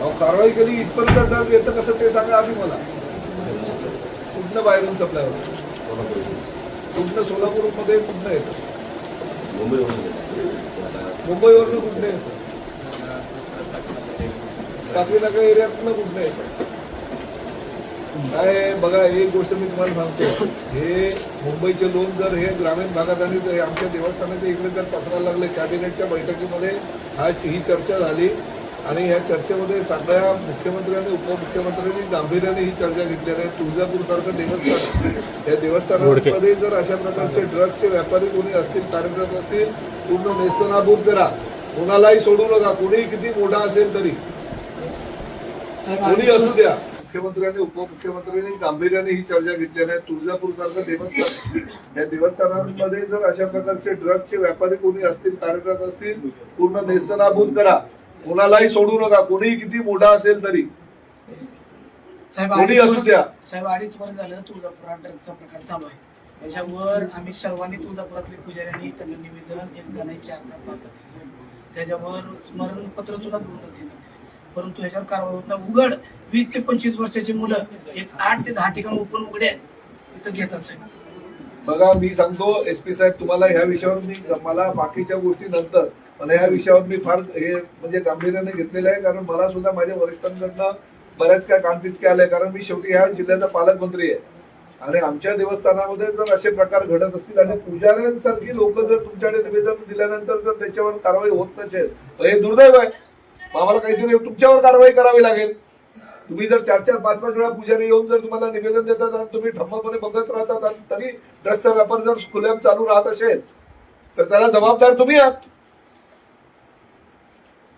अहो, कारवाई केली इथपर्यंत दर येतं कसं ते सांगा आधी मला. कुठनं बाहेरून सप्लाय होतं? कुठनं सोलापूरमध्ये कुठनं येतं? मुंबईवरनं कुठनं येतं? काकडी नाका एरियातनं कुठनं येतं? काय बघा एक गोष्ट मी तुम्हाला सांगतो. हे मुंबईचे लोक जर हे ग्रामीण भागात आणि आमच्या देवस्थानाच्या इकडे जर पसरायला लागले कॅबिनेटच्या बैठकीमध्ये हा ही चर्चा झाली. आणि या चर्चेमध्ये सगळ्या मुख्यमंत्र्यांनी उपमुख्यमंत्र्यांनी गांभीर्याने ही चर्चा घेतलेली आहे. तुळजापूर सारखं देवस्थान त्या देवस्थानामध्ये जर अशा प्रकारचे ड्रग्सचे व्यापारी कोणी असतील कार्यरत असतील पूर्ण नेस्तनाबूत करा. कोणालाही सोडू नका. कोणीही किती मोठा असेल तरी. कोणी असू द्या. मुख्यमंत्र्यांनी उपमुख्यमंत्र्यांनी गांभीर्याने ही चर्चा घेतलेली आहे. तुळजापूर सारखं देवस्थान. या देवस्थानांमध्ये जर अशा प्रकारचे ड्रग्सचे व्यापारी कोणी असतील कार्यरत असतील पूर्ण नेस्तनाबूत करा. कोणालाही सोडू नका. कोणीही किती मोठा असेल तरी. साहेब कोणी अडीच असू वर्ष- द्या. साहेब अडीच वर्ष झालं तुळजापुरात ड्रगचा प्रकार चालू आहे. त्याच्यावर आम्ही सर्वांनी तुळजापुरातल्या पुजाऱ्यांनी त्यांना निवेदन एकदा नाही चारदा त्याच्यावर स्मरणपत्र सुद्धा दोन दिले परंतु ह्याच्यावर कारवाई होत नाही. उघड वीस ते पंचवीस वर्षाची मुलं एक आठ ते दहा ठिकाण ओपन उघडे आहेत तिथं घेतात साहेब. बघा मी सांगतो एस पी साहेब तुम्हाला ह्या विषयावर मी मला बाकीच्या गोष्टी नंतर पण या विषयावर मी फार हे म्हणजे गांभीर्याने घेतलेलं आहे कारण मला सुद्धा माझ्या वरिष्ठांकडनं बऱ्याच काय कांतीच काय आलंय कारण मी शेवटी ह्या जिल्ह्याचा पालकमंत्री आहे. आणि आमच्या देवस्थानामध्ये जर असे प्रकार घडत असतील आणि पुजाऱ्यांसारखी लोक जर तुमच्याकडे निवेदन दिल्यानंतर जर त्याच्यावर कारवाई होत नसेल तर हे दुर्दैव आहे. आम्हाला काहीतरी तुमच्यावर कारवाई करावी लागेल. तुम्ही जर चार चार पाच पाच वेळा पुजारी येऊन जर तुम्हाला निवेदन देतात आणि तुम्ही ठम्मपणे बघत राहतात आणि तरी ड्रग्सचा व्यापार जर खुलेआम चालू राहत असेल तर त्याला जबाबदार तुम्ही आहात.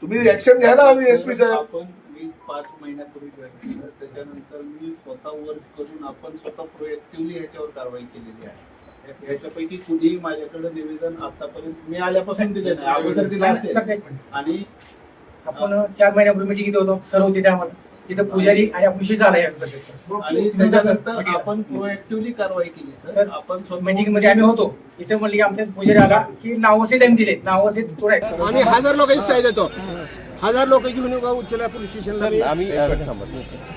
तुम्ही ऍक्शन घ्या ना हवी एस पी साहेब. आपण मी पाच महिन्यापूर्वी जॉईन केलं त्याच्यानंतर मी स्वतः वर्क करून आपण स्वतः प्रोएक्टिव्हली ह्याच्यावर कारवाई केलेली आहे. ह्याच्यापैकी कुणीही माझ्याकडे निवेदन आतापर्यंत मी आल्यापासून दिले नाही अगोदर दिलं असेल. आणि आपण चार महिन्यापूर्वी मिटिंग घेत होतो? सर्व होते त्यामध्ये. तिथं पुजारी आणि आपण विषय झाला याबद्दल आणि त्याच्यानंतर आपण प्रोएक्टिव्हली कारवाई केली सर. सर, आपण स्वतः- मीटिंगमध्ये आम्ही होतो. इथे म्हणले की आमच्या पुजारी आला की नावसे त्यांनी दिले नावसे थोडे आम्ही हजार लोकांची साई देतो. हजार लोक घेऊन येऊ का उच्चला पोलीस स्टेशनला?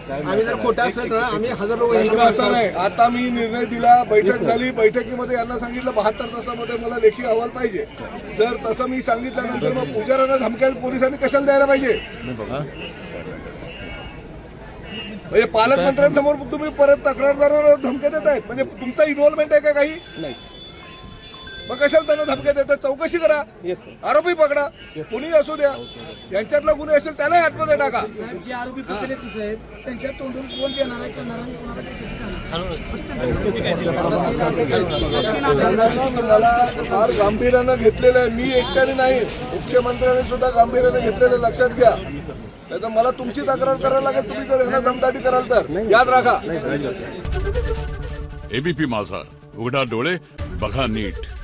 आम्ही जर खोटं असलं तर आम्ही हजार लोक असं नाही. आता मी निर्णय दिला बैठक झाली. बैठकीमध्ये यांना सांगितलं बहात्तर तासामध्ये मला लेखी अहवाल पाहिजे. जर तसं मी सांगितल्यानंतर मग पुजाऱ्यांना धमक्या पोलिसांनी कशाला द्यायला पाहिजे? म्हणजे पालकमंत्र्यांसमोर तुम्ही परत तक्रारदाराला धमक्या देत आहेत. म्हणजे तुमचा इन्व्हॉल्वमेंट आहे का काही? मग कशाला त्यांना धमक्या देतात चौकशी करा. आरोपी पकडा. कुणी असू द्या. यांच्यातला गुन्हे असेल त्यालाही आतमध्ये टाका. जे आरोपी पकडले ते साहेब त्यांच्या तोंडून कोण देणार आहे करणार आणि कोणाला त्याची मला फार गांभीर्यानं घेतलेलं आहे. मी एकट्याने नाही. मुख्यमंत्र्यांनी सुद्धा गांभीर्याने घेतलेलं आहे, लक्षात घ्या. नाही तर मला तुमची तक्रार करायला लागेल तुम्ही जर दमदाटी कराल तर. याद राखा. एबीपी माझा. उघडा डोळे बघा नीट.